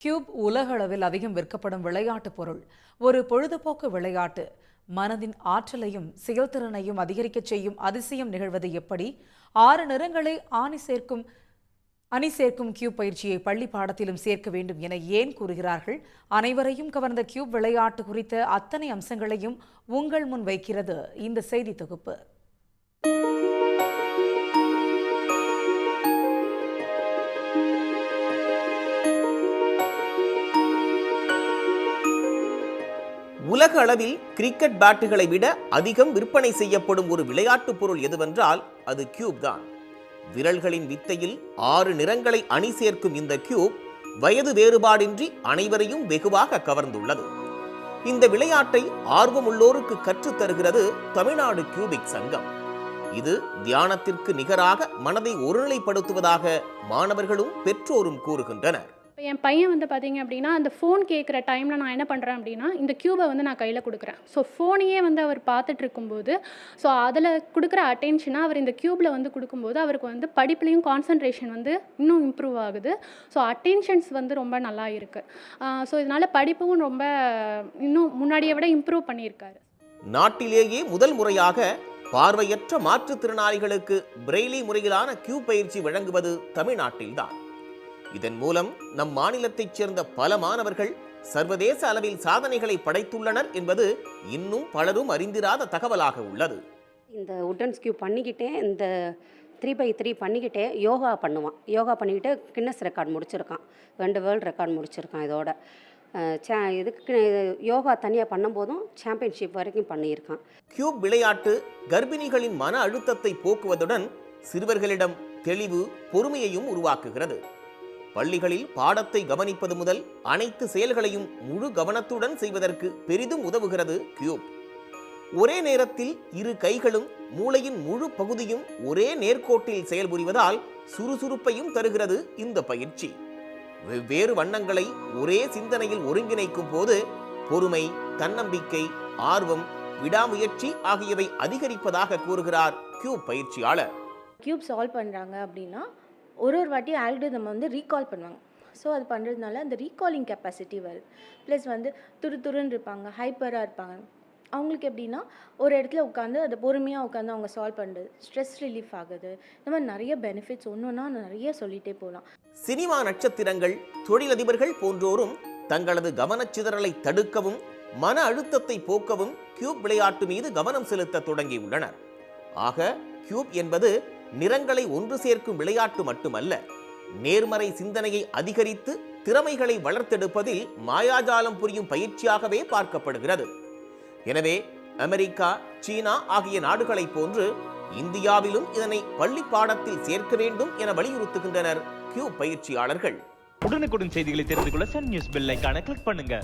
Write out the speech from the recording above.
Cube உலகளவில் அதிகம் விற்கப்படும் விளையாட்டுப் பொருள். ஒரு பொழுதுபோக்கு விளையாட்டு. மனதின் ஆற்றலையும் செயல்திறனையும் அதிகரிக்கச் செய்யும் அதிசயம் நிகழ்வது எப்படி? ஆறு நிறங்களை ஆணி சேர்க்கும் அணி சேர்க்கும் கியூப் பயிற்சியை பள்ளி பாடத்திலும் சேர்க்க வேண்டும் என ஏன் கூறுகிறார்கள்? அனைவரையும் கவர்ந்த கியூப் விளையாட்டு குறித்த அத்தனை அம்சங்களையும் உங்கள் முன் வைக்கிறது. இந்த செய்தி தொகுப்பு. உலக அளவில் கிரிக்கெட் பேட்டுகளை விட அதிகம் விற்பனை செய்யப்படும் ஒரு விளையாட்டுப் பொருள் எதுவென்றால் அது கியூப் தான். விரல்களின் வித்தையில் ஆறு நிறங்களை அணி சேர்க்கும் இந்த கியூப் வயது வேறுபாடின்றி அனைவரையும் வெகுவாக கவர்ந்துள்ளது. இந்த விளையாட்டை ஆர்வமுள்ளோருக்கு கற்றுத் தருகிறது தமிழ்நாடு கியூபிக் சங்கம். இது தியானத்திற்கு நிகராக மனதை ஒருநிலைப்படுத்துவதாக மாணவர்களும் பெற்றோரும் கூறுகின்றனர். இப்போ என் பையன் வந்து பார்த்தீங்க அப்படின்னா அந்த ஃபோன் கேட்குற டைமில் நான் என்ன பண்ணுறேன் அப்படின்னா இந்த க்யூபை வந்து நான் கையில் கொடுக்குறேன். ஸோ ஃபோனையே வந்து அவர் பார்த்துட்டு இருக்கும்போது ஸோ அதில் கொடுக்குற அட்டென்ஷனாக அவர் இந்த க்யூப்பில் வந்து கொடுக்கும்போது அவருக்கு வந்து படிப்புலேயும் கான்சன்ட்ரேஷன் வந்து இன்னும் இம்ப்ரூவ் ஆகுது. ஸோ அட்டென்ஷன்ஸ் வந்து ரொம்ப நல்லா இருக்குது ஸோ இதனால் படிப்பும் ரொம்ப இன்னும் முன்னாடியை விட இம்ப்ரூவ் பண்ணியிருக்காரு. நாட்டிலேயே முதல் முறையாக பார்வையற்ற மாற்றுத்திறனாளிகளுக்கு பிரெய்லி முறையிலான கியூ பயிற்சி வழங்குவது தமிழ்நாட்டில்தான். இதன் மூலம் நம் மாநிலத்தைச் சேர்ந்த பல மாணவர்கள் சர்வதேச அளவில் சாதனைகளை படைத்துள்ளனர் என்பது இன்னும் பலரும் அறிந்திராத தகவலாக உள்ளது. இந்த உட்டன் ஸ்கியூ பண்ணிக்கிட்டே இந்த த்ரீ பை த்ரீ பண்ணிக்கிட்டே யோகா பண்ணுவான். யோகா பண்ணிக்கிட்டே கின்னஸ் ரெக்கார்ட் முடிச்சிருக்கான். ரெண்டு வேர்ல்டு ரெக்கார்ட் முடிச்சிருக்கான் இதோட. சே இதுக்கு யோகா தனியாக பண்ணும்போதும் சாம்பியன்ஷிப் வரைக்கும் பண்ணியிருக்கான். கியூப் விளையாட்டு கர்ப்பிணிகளின் மன அழுத்தத்தை போக்குவதுடன் சிறுவர்களிடம் தெளிவு பொறுமையையும் உருவாக்குகிறது. பள்ளிகளில் பாடத்தை கவனிப்பது முதல் அனைத்து செயல்களையும் முழு கவனத்துடன் செய்வதற்கு பெரிதும் உதவுகிறது கியூப். ஒரே நேரத்தில் இரு கைகளும் மூளையின் முழு பகுதியும் ஒரே நேர்கோட்டில் செயல்புரிவதால் சுறுசுறுப்பையும் தருகிறது இந்த பயிற்சி. வெவ்வேறு வண்ணங்களை ஒரே சிந்தனையில் ஒருங்கிணைக்கும் போது பொறுமை தன்னம்பிக்கை ஆர்வம் விடாமுயற்சி ஆகியவை அதிகரிப்பதாக கூறுகிறார் கியூப் பயிற்சியாளர். கியூப் சால்வ் பண்ணுறாங்க அப்படின்னா ஒரு ஒரு வாட்டி ஆல்கிரிதம் வந்து ரீகால் பண்ணுவாங்க. ஸோ அது பண்ணுறதுனால அந்த ரீகாலிங் கெப்பாசிட்டி வருது ப்ளஸ் வந்து துரு துருன்னு இருப்பாங்க ஹைப்பராக இருப்பாங்க. அவங்களுக்கு எப்படின்னா ஒரு இடத்துல உட்காந்து அதை பொறுமையாக உட்காந்து அவங்க சால்வ் பண்ணுறது ஸ்ட்ரெஸ் ரிலீஃப் ஆகுது. இந்த மாதிரி நிறைய பெனிஃபிட்ஸ் ஒன்று ஒன்றா நிறைய சொல்லிகிட்டே போகலாம் சினிமா நட்சத்திரங்கள் தொழிலதிபர்கள் போன்றோரும் தங்களது கவனச்சிதறலை தடுக்கவும் மன அழுத்தத்தை போக்கவும் கியூப் விளையாட்டு மீது கவனம் செலுத்த தொடங்கியுள்ளனர். ஆக கியூப் என்பது நிறங்களை ஒன்று சேர்க்கும் விளையாட்டு மட்டுமல்ல நேர்மறை சிந்தனையை அதிகரித்து திறமைகளை வளர்த்தெடுப்பதில் மாயாஜாலம் புரியும் பயிற்சியாகவே பார்க்கப்படுகிறது. எனவே அமெரிக்கா சீனா ஆகிய நாடுகளைப் போன்று இந்தியாவிலும் இதனை பள்ளி பாடத்தில் சேர்க்க வேண்டும் என வலியுறுத்துகின்றனர் கியூ பயிற்சியாளர்கள். உடனுக்குடன் செய்திகளை தெரிந்து கொள்ள சன் நியூஸ் பெல் கிளிக் பண்ணுங்க.